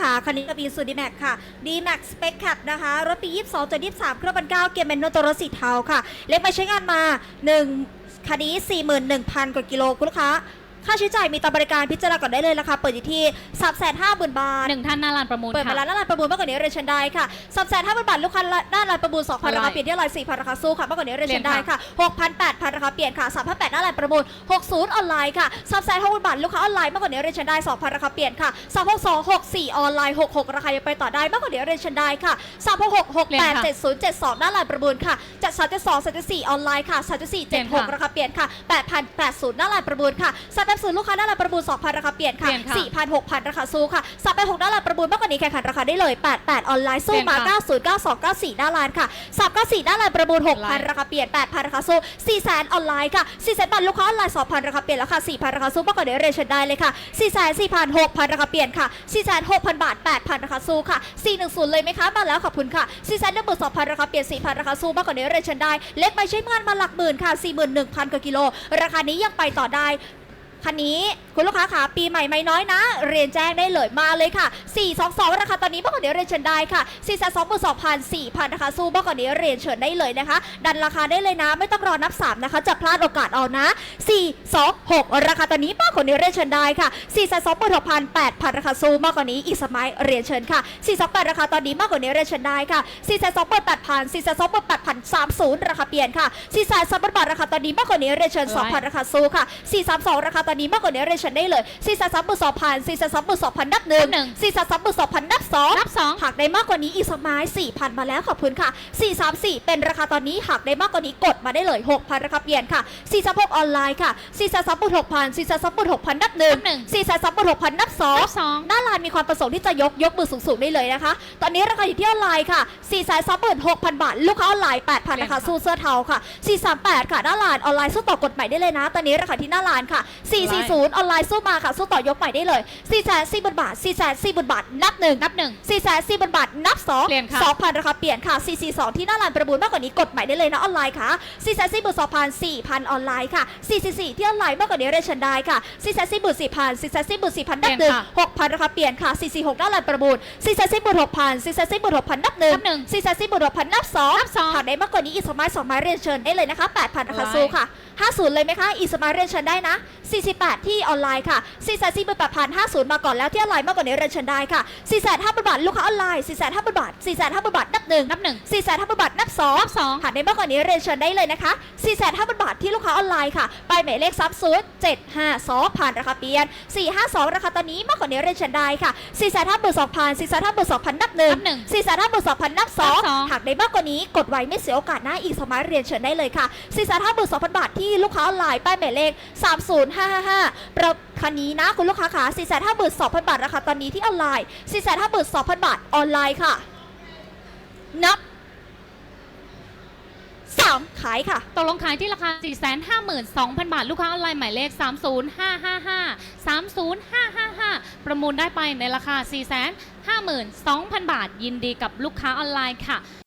ขาคันนี้กับอีซูดีแม็กค่ะดีแม็กสเปคแคปนะคะ รถปี 22จน23 เครื่องบันเก้าเกียร์แมนนวลตัวรถสีเทาค่ะ เล็กไปใช้งานมา 1คันนี้ 41,000 กว่ากิโลคุณลูกค้า ค่าใช้จ่ายมีตามบริการพิจารณาก่อนได้เลยราคาเปิดอยู่ที่350,000บาท หนึ่งท่านหน้าลานประมูลเปิดมาค่ะ แล้วหน้าร้านประมูลมากกว่านี้เรียนเชิญได้ค่ะสับแสนห้าพันบาทลูกค้าหน้าร้านประมูลสองพันอะไรราคาเปลี่ยนที่ร้อยสี่พันราคาสู้ค่ะมากกว่านี้เรียนเชิญเปลี่ได้ยนค่ะค่ะหกพันแปดพันราคาเปลี่ยนค่ะสามพันแปดหน้าร้านประมูลหกศูนย์ออนไลน์ค่ะสับแสนหกพันบาทลูกค้าออนไลน์มากกว่านี้เรียนเชิญได้สองพันราคาเปลี่ยนค่ะสามหกสองหกสี่ออนไลน์หกหกราคายังไปต่อได้มากกว่านี้เรียนเชิญได้ค่ะสามหกหกหกแปดเจ็ดศูนย์เจ็ดสองหน้าร้านประมูลค่ะจัดสามเจ็ดสองสามเจ็ดสี่ออนไลน์ค่ะสามเจ็ดสี่เจ็ดหกราคาเปลี่ยนค่ะแปดพันแปดศูนย์หน้าร้านประมูลค่ะสามแปดศูนย์ลูกค้าหน้าร้านประมูลสองพันราคาเปลี่ยนค่ะ เปลี่ยนค่ะสี่พันหกพันราคาสู้ค่ะสามแปดหกหน้าร้านประมูลมากกว่านี้แข่งขันราคาได้เลยแปดแปดออนไลน์สู้มาเปลี่ยนค่ะ90 92 94หน้าร้านค่ะ394หน้าร้านประมูลไลน์6,000 ราคาเปลี่ยน 8,000 ราคาสู้4แสนออนไลน์ค่ะ4แสนบาทลูกค้าออนไลน์2,000 ราคาเปลี่ยนแล้วค่ะ4,000 ราคาสู้มากกว่าเดี๋ยวเรชันได้เลยค่ะ4แสน4,000 6,000 ราคาเปลี่ยนค่ะ4แสน6,000 บาท 8,000 ราคาสู้ค่ะ410เลยไหมคะมาแล้วขอบคุณค่ะ4แสน12,000 ราคาเปลี่ยน 4,000 ราคาสู้มากกว่าเดี๋ยวเรชันได้ เล็กไปใช้งานมาหลักหมื่นค่ะ41,000กว่ากิโล ราคานี้ยังไปต่อได้ คันนี้คุณลูกค้าขาปีใหม่ไม่น้อยนะ เรียนแจ้งได้เลยมาเลยค่ะ 422 ราคาตอนนี้บ้ากกว่านี้เรียนเชิญได้ค่ะ4 2 2 0 0 4,000นะคะสู้บ้ากกว่านี้เรียนเชิญได้เลยนะคะ ดันราคาได้เลยนะ ไม่ต้องรอนับ 3 นะคะ จะพลาดโอกาสเอานะ 4 2 6 ราคาตอนนี้มากกว่านี้เรียนเชิญได้ค่ะ4 2 2 6 0 0 8,000ราคาสู้มากกว่านี้อีกสมัยเรียนเชิญค่ะ428ราคาตอนนี้มากกว่านี้เรียนเชิญได้ค่ะ4 2 8 8,000 4 2 8 8,000 30ราคาเปลี่ยนค่ะ4 3 3บาทราคาตอนนี้มากกว่านี้เรียนเชิญ2,000ราคาสู้ค่ะ432 ราคาตอนนี้มากกว่านี้เรียนเชิญได้เลย433 2,000 433 2,000นับหนึ่งนับหนึ่ง433 2,000นับสองนับสองหักได้มากกว่านี้อีกสักไม้4,000มาแล้วขอบคุณค่ะ434เป็นราคาตอนนี้หักได้มากกว่านี้กดมาได้เลย6,000ราคาเปลี่ยนค่ะ436ออนไลน์ค่ะ433 6,000 433 6,000นับหนึ่งนับหนึ่ง433 6,000นับสองนับสองหน้าร้านมีความประสงค์ที่จะยกยกมือสูงๆได้เลยนะคะ ตอนนี้ราคาอยู่ที่ออนไลน์ค่ะ426,000บาท ลูกค้าออนไลน์8,000นะคะสู้เสื้อเทาค่ะ438ค่ะหน้าร้านออนไลน์สู้ต่อกดใหม่ได้เลยนะ ตอนนี้ราคาที่หน้าร้านค่ะ440 ออนไลน์สู้มาค่ะ สู้ต่อยกใหม่ได้เลย 440,000บาท 440,000บาท นับหนึ่งนับหนึ่ง 440,000บาท นับสองเปลี่ยนค่ะ2,000ราคาเปลี่ยนค่ะ 442 ที่หน้าร้านประมูลมากกว่านี้กดใหม่ได้เลยนะออนไลน์ค่ะ 442,000 4,000 ออนไลน์ค่ะ 444 ที่ออนไลน์มากกว่านี้เรชันได้ค่ะ 444,000 444,000 นับหนึ่งเปลี่ยนค่ะ6,000ราคาเปลี่ยนค่ะ 446 หน้าร้านประมูล 446,000 446,000 นับหนึ่งนับหนึ่ง 446,000 นับสองนับสองหากได้มากกว่านี้อีกสมัยสองไม้เรียนเชิญได้เลยนะคะ8,000ราคาไลน์สู้ค่ะ 50 เลยไหมคะ อีกสมัยเรียนเชิญได้นะ48 ที่ออนไลน์ค่ะ448,000 50 มาก่อนแล้วที่ออนไลน์มากกว่านี้เรียนเชิญได้ค่ะ450,000บาทลูกค้าออนไลน์450,000บาท450,000บาทนับหนึ่งนับหนึ่ง450,000บาทนับสองนับสองหากได้มากกว่านี้เรียนเชิญได้เลยนะคะ450,000บาทที่ลูกค้าออนไลน์ค่ะ ไปหมายเลข30752ผ่านราคาเปลี่ยน 452 ราคาตอนนี้มากกว่านี้เรียนเชิญได้ค่ะ452,000 452,000นับหนึ่งนับหนึ่ง452,000นับสองนับสองหากได้มากกว่านี้กดไว้ไม่เสียโอกาสหน้าอีกสมัยเรียนเชิญได้เลยค่ะ452,000บาทที่ลูกค้าออนไลน์ป้ายหมายเลข30555ประคันนี้นะคุณลูกค้าค่ะ452,000 บาทราคาตอนนี้ที่ออนไลน์ 452,000 บาทออนไลน์ค่ะ นับ 3 ขายค่ะ ตกลงขายที่ราคา 452,000 บาท ลูกค้าออนไลน์หมายเลข 30555 30555 ประมูลได้ไปในราคา 452,000 บาท ยินดีกับลูกค้าออนไลน์ค่ะ